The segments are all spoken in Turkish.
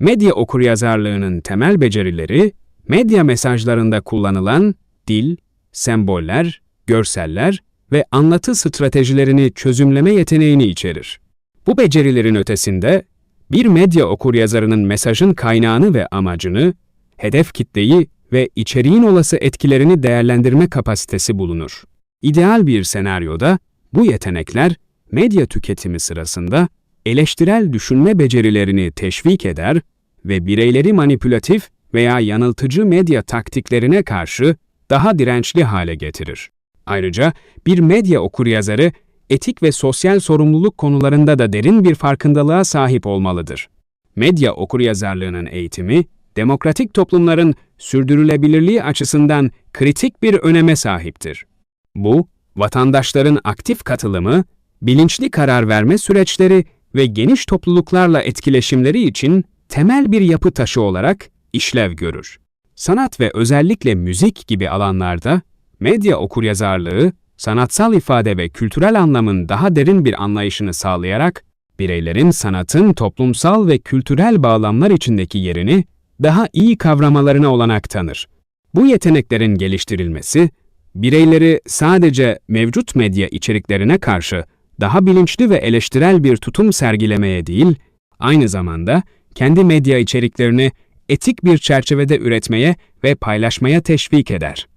Medya okuryazarlığının temel becerileri, medya mesajlarında kullanılan dil, semboller, görseller ve anlatı stratejilerini çözümleme yeteneğini içerir. Bu becerilerin ötesinde, bir medya okuryazarının mesajın kaynağını ve amacını, hedef kitleyi ve içeriğin olası etkilerini değerlendirme kapasitesi bulunur. İdeal bir senaryoda bu yetenekler medya tüketimi sırasında eleştirel düşünme becerilerini teşvik eder ve bireyleri manipülatif veya yanıltıcı medya taktiklerine karşı daha dirençli hale getirir. Ayrıca bir medya okuryazarı etik ve sosyal sorumluluk konularında da derin bir farkındalığa sahip olmalıdır. Medya okuryazarlığının eğitimi, demokratik toplumların sürdürülebilirliği açısından kritik bir öneme sahiptir. Bu, vatandaşların aktif katılımı, bilinçli karar verme süreçleri ve geniş topluluklarla etkileşimleri için temel bir yapı taşı olarak işlev görür. Sanat ve özellikle müzik gibi alanlarda medya okuryazarlığı, sanatsal ifade ve kültürel anlamın daha derin bir anlayışını sağlayarak bireylerin sanatın toplumsal ve kültürel bağlamlar içindeki yerini daha iyi kavramalarına olanak tanır. Bu yeteneklerin geliştirilmesi, bireyleri sadece mevcut medya içeriklerine karşı daha bilinçli ve eleştirel bir tutum sergilemeye değil, aynı zamanda kendi medya içeriklerini etik bir çerçevede üretmeye ve paylaşmaya teşvik eder.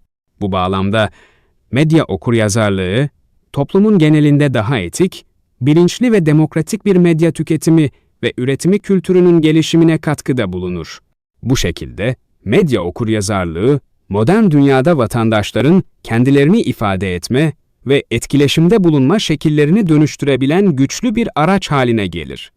Bu bağlamda medya okuryazarlığı, toplumun genelinde daha etik, bilinçli ve demokratik bir medya tüketimi ve üretimi kültürünün gelişimine katkıda bulunur. Bu şekilde medya okuryazarlığı, modern dünyada vatandaşların kendilerini ifade etme ve etkileşimde bulunma şekillerini dönüştürebilen güçlü bir araç haline gelir.